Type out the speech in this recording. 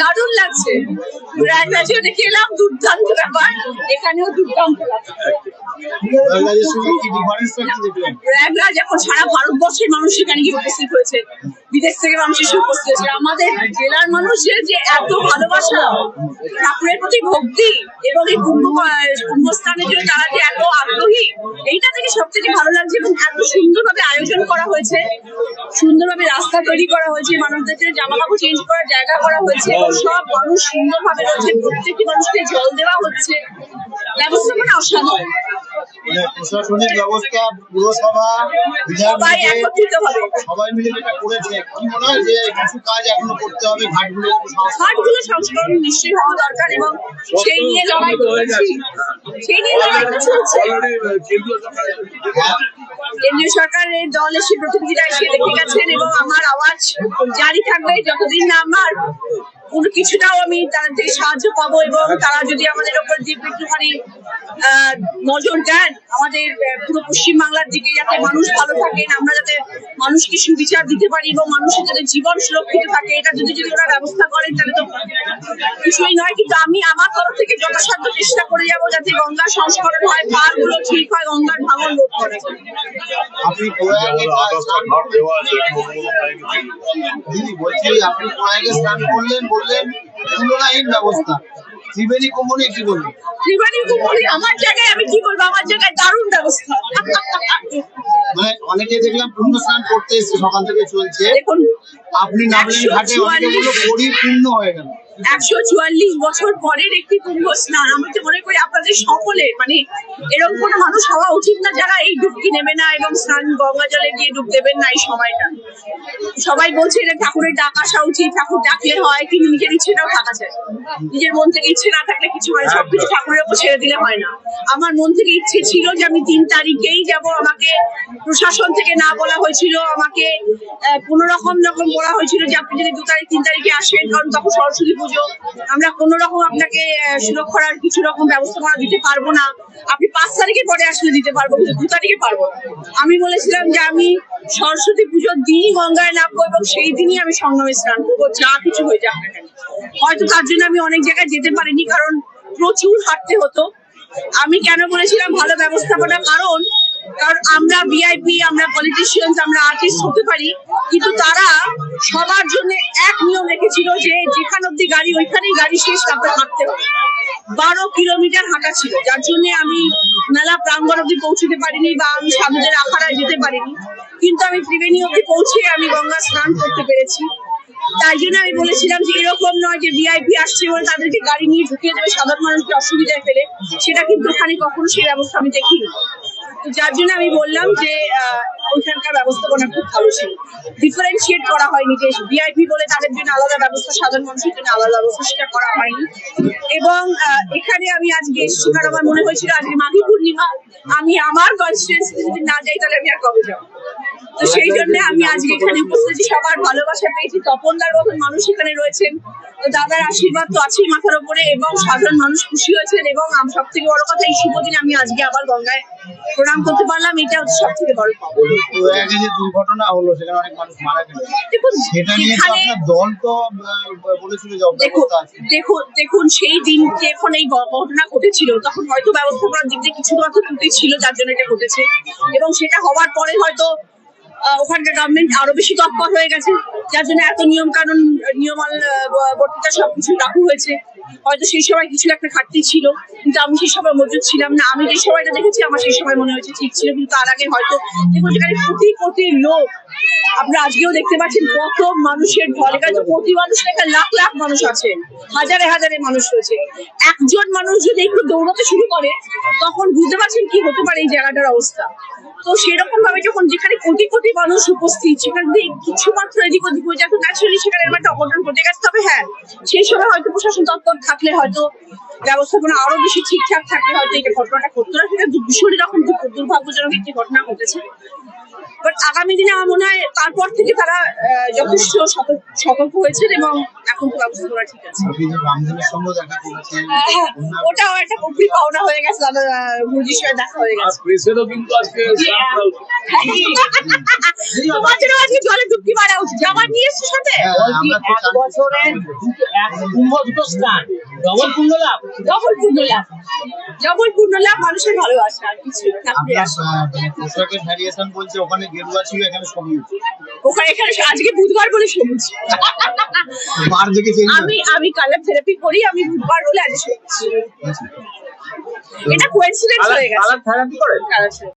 দারুণ লাগছে। দেখে এলাম দুর্দান্ত ব্যাপার। এখানেও দুর্দান্ত প্রয়াগরাজ এখন সারা ভারতবর্ষের মানুষ সেখানে গিয়ে উপস্থিত হয়েছে। বিদেশ থেকে মানুষ এসে উপস্থিত হয়েছে। আমাদের জেলার মানুষের যে এত ভালোবাসা ঠাকুরের প্রতি ভক্তি এবং এই কুম্ভ কুম্ভস্থানের জন্য তারা যে এত আগ্রহী এইটা থেকে সব থেকে ভালো লাগছে এবং এত সুন্দরভাবে আয়োজন করা হয়েছে। সুন্দরভাবে রাস্তা তৈরি করা হয়েছে, মানুষদের জামা কাপড় চেঞ্জ করার জায়গা করা হয়েছে সব মানুষ সুন্দরভাবে রয়েছে। প্রত্যেকটি মানুষকে জল দেওয়া হচ্ছে। ব্যবস্থাপনা অসাধারণ। মানে প্রশাসনিক ব্যবস্থা পুরসভা সবাই মিলে যেটা করেছে। কি মনে হয় যে কিছু কাজ এখনও করতে হবে? ঘাটগুলো ঘাটগুলো সংস্করণ নিশ্চয়ই হওয়া দরকার এবং সেই নিয়ে লড়াই সেই নিয়ে লড়াই চলছে কেন্দ্রীয় সরকারের দল এসে প্রতিনিধিরা এসে দেখে গেছেন এবং আমার আওয়াজ জারি থাকবে যতদিন না আমার। কোনো কিছুটাও আমি তাদের থেকে সাহায্য পাবো এবং তারা যদি আমাদের ওপর যে একটুখানি নজর দেন আমাদের পুরো পশ্চিমবাংলার দিকে যাতে মানুষ ভালো থাকেন আমরা যাতে মানুষকে সুবিচার দিতে পারি এবং মানুষের যাতে জীবন সুরক্ষিত থাকে এটা যদি যদি ওরা ব্যবস্থা করেন তাহলে তো কিছুই নয়। কিন্তু আমি আমার তরফ থেকে যথাসাধ্য চেষ্টা করে যাব যাতে গঙ্গা সংস্করণ হয় পারগুলো ঠিক হয় গঙ্গার ভাঙন রোধ করে আপনি প্রয়াগে স্নান করলেন বললেন তুলনাহীন ব্যবস্থা। ত্রিবেণী নিয়ে কি বলবেন ত্রিবেণী কুমোরি আমার জায়গায় আমি কি বলব? আমার জায়গায় দারুণ ব্যবস্থা। মানে অনেকে দেখলাম পূর্ণ স্নান করতে এসে সকাল থেকে চলছে। আপনি নামলেন ঘাটে অনেকগুলো পরিপূর্ণ হয়ে গেল। একশো চুয়াল্লিশ বছর পরের একটি কুম্ভ স্নান। আমি তো মনে করি আপনাদের সকলের মানে এরকম কোনো মানুষ হওয়া উচিত না যারা এই ডুবকি নেবে না এবং স্নান গঙ্গা জলে গিয়ে ডুব দেবেন না এই সময়টা। সবাই বলছে এটা ঠাকুরের ডাক আসা উচিত ঠাকুর ডাকলে হয় কিন্তু নিজের ইচ্ছেটাও থাকা যায়। নিজের মন থেকে ইচ্ছে না থাকলে কিছু হয় না। সবকিছু ঠাকুরের উপর ছেড়ে দিলে হয় না। আমার মন থেকে ইচ্ছে ছিল যে আমি তিন তারিখেই যাব আমাকে প্রশাসন থেকে না বলা হয়েছিল আমাকে কোনো রকম রকম বলা হয়েছিল যে আপনি যদি দু তারিখ তিন তারিখে আসেন কারণ তখন সরস্বতী পুজো, আমরা কোনো রকম আপনাকে সুরক্ষার কিছু রকম ব্যবস্থাপনা দিতে পারব না। আপনি পাঁচ তারিখে পরে আসলে দিতে পারব, কিন্তু দু তারিখে পারব আমি বলেছিলাম যে আমি সরস্বতী পুজোর দিনই গঙ্গায় নামবো এবং সেই দিনই আমি সঙ্গমে স্নান করব, যা কিছু হয়ে যাক হয়তো তার জন্য আমি অনেক জায়গায় যেতে পারিনি, কারণ প্রচুর হাঁটতে হতো। আমি কেন বলেছিলাম ভালো ব্যবস্থাপনা, কারণ কারণ আমরা ভিআইপি আমরা পলিটিশিয়ানস আমরা আর্টিস্ট হতে পারি, কিন্তু তারা সবার জন্য এক নিয়ম রেখেছিল যে যেখান অব্দি গাড়ি, ওইখানেই গাড়ি শেষ, তারপরে হাঁটতে হবে। বারো কিলোমিটার হাঁটা ছিল, যার জন্য আমি মেলা প্রাঙ্গণ অব্দি পৌঁছতে পারিনি বা আমি সাধুদের আখাড়ায় যেতে পারিনি। কিন্তু আমি ত্রিবেণী অব্দি পৌঁছে আমি গঙ্গা স্নান করতে পেরেছি। তাই জন্য আমি বলেছিলাম যে এরকম নয় যে ভিআইপি আসছে বলে তাদেরকে গাড়ি নিয়ে ঢুকিয়ে দেবে, সাধারণ মানুষকে অসুবিধায় ফেলে। সেটা কিন্তু ওখানে কখনো সেই ব্যবস্থা আমি দেখিনি। যার জন্য আমি বললাম যে ওইখানকার ব্যবস্থাপনা খুব ভালো ছিল। ডিফারেন্সিয়েট করা হয়নি যে ভিআইপি বলে তাদের জন্য আলাদা ব্যবস্থা, সাধারণ মানুষের জন্য আলাদা ব্যবস্থা সেটা করা হয়নি। এবং এখানে আমি আজকে এসেছি কারণ আমার মনে হয়েছিল আজকে মাঘী পূর্ণিমা, আমি আমার কনস্টিটুয়েন্সি যদি না যাই তাহলে আমি আর কবে যাব? তো সেই জন্য আমি আজকে এখানে উপস্থিত সবার ভালোবাসা পেয়েছি। তপনদার মতন মানুষ এখানে রয়েছেন। তো দাদার আশীর্বাদ তো আছেই মাথার উপরে এবং সাধারণ মানুষ খুশি হয়েছেন এবং সব থেকে বড় কথা এই শুভ দিনে আমি আজকে আবার গঙ্গায় প্রণাম করতে পারলাম। এটা হচ্ছে সব থেকে বড় দুর্ঘটনা হলো সেখানে অনেক মানুষ মারা গেল। দেখুন সেটা নিয়ে আপনার দল তো বলেছিল যে দেখুন দেখুন সেই দিন যখন এই ঘটনা ঘটেছিল। তখন হয়তো ব্যবস্থাপনার দিক দিয়ে কিছু মাত্র ত্রুটি ছিল যার জন্য এটা ঘটেছে। এবং সেটা হওয়ার পরে হয়তো ওখানকার গভর্নমেন্ট আরও বেশি তৎপর হয়ে গেছে। যার জন্য এত নিয়ম কানুন নিয়মাল বর্তিতা সবকিছু রাখা হয়েছে। হয়তো সেই সময় কিছু একটা ঘাটতি ছিল কিন্তু আমি সেই সময় মজুদ ছিলাম না। আমি যে সময়টা দেখেছি আমার সেই সময় মনে হয়েছে ঠিক ছিল কিন্তু তার আগে হয়তো দেখুন সেখানে কোটি কোটি লোক। আপনারা আজকেও দেখতে পাচ্ছেন কত মানুষের ঢল। এখানে তো প্রতি মানুষ না, এখানে লাখ লাখ মানুষ আছেন হাজারে হাজারে মানুষ রয়েছে। একজন মানুষ যদি একটু দৌড়াতে শুরু করে তখন বুঝতে পারছেন কি হতে পারে এই জায়গাটার অবস্থা। তো সেরকম ভাবে যখন যেখানে কোটি কোটি মানুষ উপস্থিত, সেখান থেকে কিছু মাত্র এদিক ওদিক হয়ে যায় তো ন্যাচারালি সেখানে একটা অবদান ঘটে গেছে। তবে হ্যাঁ সেই সময় হয়তো প্রশাসন তৎপর থাকলে হয়তো ব্যবস্থাপনা আরও বেশি ঠিকঠাক থাকলে হয়তো এই ঘটনাটা ঘটতো না সেটা ভীষণই রকম দুর্ভাগ্যজনক একটি ঘটনা ঘটেছে। বাট আগামী দিনে আমার মনে হয় তারপর থেকে তারা আহ, যথেষ্ট সতর্ক হয়েছেন এবং এখন তো ব্যবস্থাপনা ঠিক আছে। আপনি যে রামধনের সঙ্গে দেখা করেছেন হ্যাঁ, ওটাও একটা গভীর পাওনা হয়ে গেছে দাদা মুরগির সঙ্গে দেখা হয়ে গেছে। আজকে জলে ডুবকি মারা উচিত। জামা নিয়ে এসছো সাথে? হ্যাঁ, আমরা এক বছরের এক কুম্ভ দুটো স্নান ডবল কুম্ভ লাভ। ডবল পূর্ণ লাভ ডবল পূর্ণ লাভ মানুষের ভালোবাসা আর কিছু মানে পোশাকের ভ্যারিয়েশন বলছে ওখানে গেরুয়া ছিল এখানে সবুজ। ওখানে এখানে আজকে বুধবার বলে সবুজ। আমি আমি কালার থেরাপি করি আমি বুধবার বলে আজ সবুজ। এটা কোয়েন্সিডেন্স হয়ে গেছে। কালার থেরাপি করে কালার